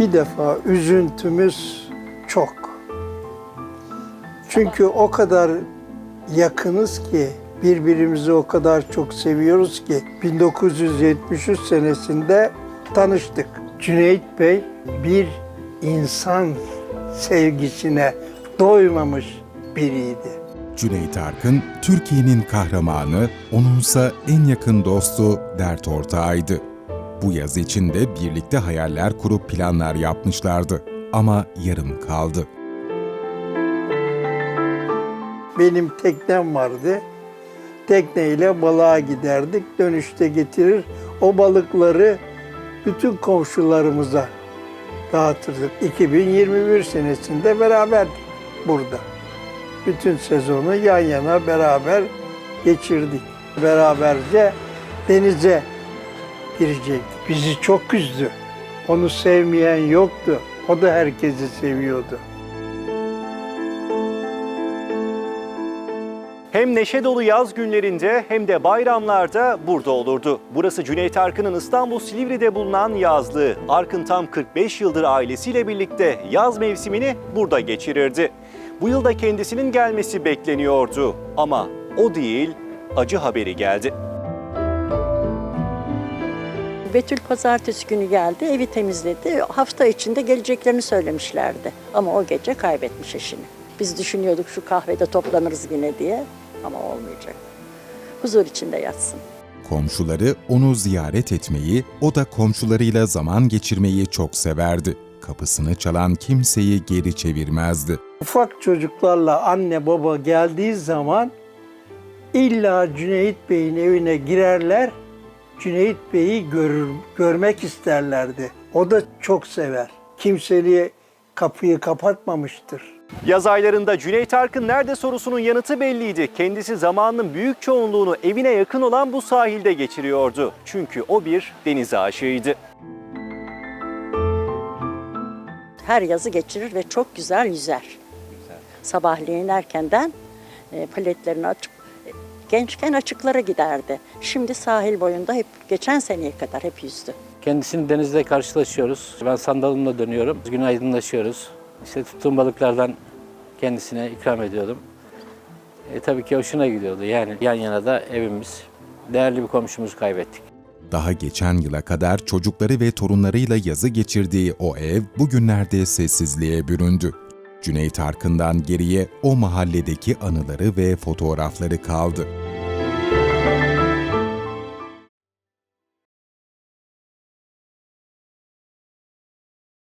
Bir defa üzüntümüz çok. Çünkü o kadar yakınız ki birbirimizi o kadar çok seviyoruz ki 1973 senesinde tanıştık. Cüneyt Bey bir insan sevgisine doymamış biriydi. Cüneyt Arkın, Türkiye'nin kahramanı, onunsa en yakın dostu, dert ortağıydı. Bu yaz için de birlikte hayaller kurup planlar yapmışlardı. Ama yarım kaldı. Benim teknem vardı. Tekneyle balığa giderdik. Dönüşte getirir. O balıkları bütün komşularımıza dağıtırdık. 2021 senesinde beraberdik burada. Bütün sezonu yan yana beraber geçirdik. Beraberce denize girecektik. Bizi çok üzdü. Onu sevmeyen yoktu. O da herkesi seviyordu. Hem neşe dolu yaz günlerinde hem de bayramlarda burada olurdu. Burası Cüneyt Arkın'ın İstanbul Silivri'de bulunan yazlığı. Arkın tam 45 yıldır ailesiyle birlikte yaz mevsimini burada geçirirdi. Bu yılda kendisinin gelmesi bekleniyordu ama o değil acı haberi geldi. Betül pazartesi günü geldi, evi temizledi. Hafta içinde geleceklerini söylemişlerdi. Ama o gece kaybetmiş eşini. Biz düşünüyorduk şu kahvede toplanırız yine diye ama olmayacak. Huzur içinde yatsın. Komşuları onu ziyaret etmeyi, o da komşularıyla zaman geçirmeyi çok severdi. Kapısını çalan kimseyi geri çevirmezdi. Ufak çocuklarla anne baba geldiği zaman illa Cüneyt Bey'in evine girerler. Cüneyt Bey'i görür, görmek isterlerdi. O da çok sever. Kimseliğe kapıyı kapatmamıştır. Yaz aylarında Cüneyt Arkın nerede sorusunun yanıtı belliydi. Kendisi zamanının büyük çoğunluğunu evine yakın olan bu sahilde geçiriyordu. Çünkü o bir deniz aşığıydı. Her yazı geçirir ve çok güzel yüzer. Sabahleyin erkenden e, paletlerini açıp gençken açıklara giderdi. Şimdi sahil boyunda hep geçen seneye kadar hep yüzdü. Kendisini denizde karşılaşıyoruz. Ben sandalımla dönüyorum. Günaydınlaşıyoruz. İşte tuttuğum balıklardan kendisine ikram ediyordum. E, tabii ki hoşuna gidiyordu. Yani yan yana da evimiz. Değerli bir komşumuzu kaybettik. Daha geçen yıla kadar çocukları ve torunlarıyla yazı geçirdiği o ev bugünlerde sessizliğe büründü. Cüneyt Arkın'dan geriye o mahalledeki anıları ve fotoğrafları kaldı.